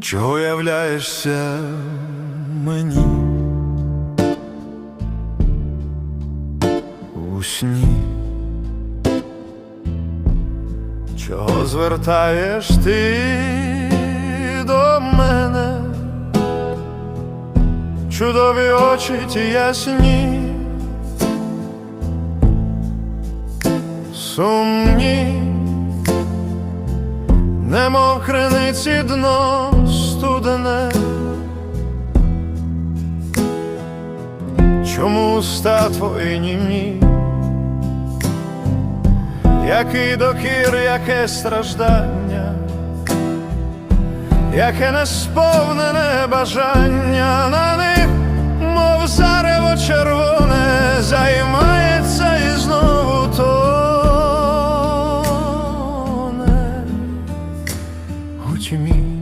Чого являєшся мені у сні? Чого звертаєш ти до мене? Чудові очі ті ясні, сумні, немов криниці дно студене. Чому уста твої німі? Який докір, яке страждання, яке несповнене бажання what you mean.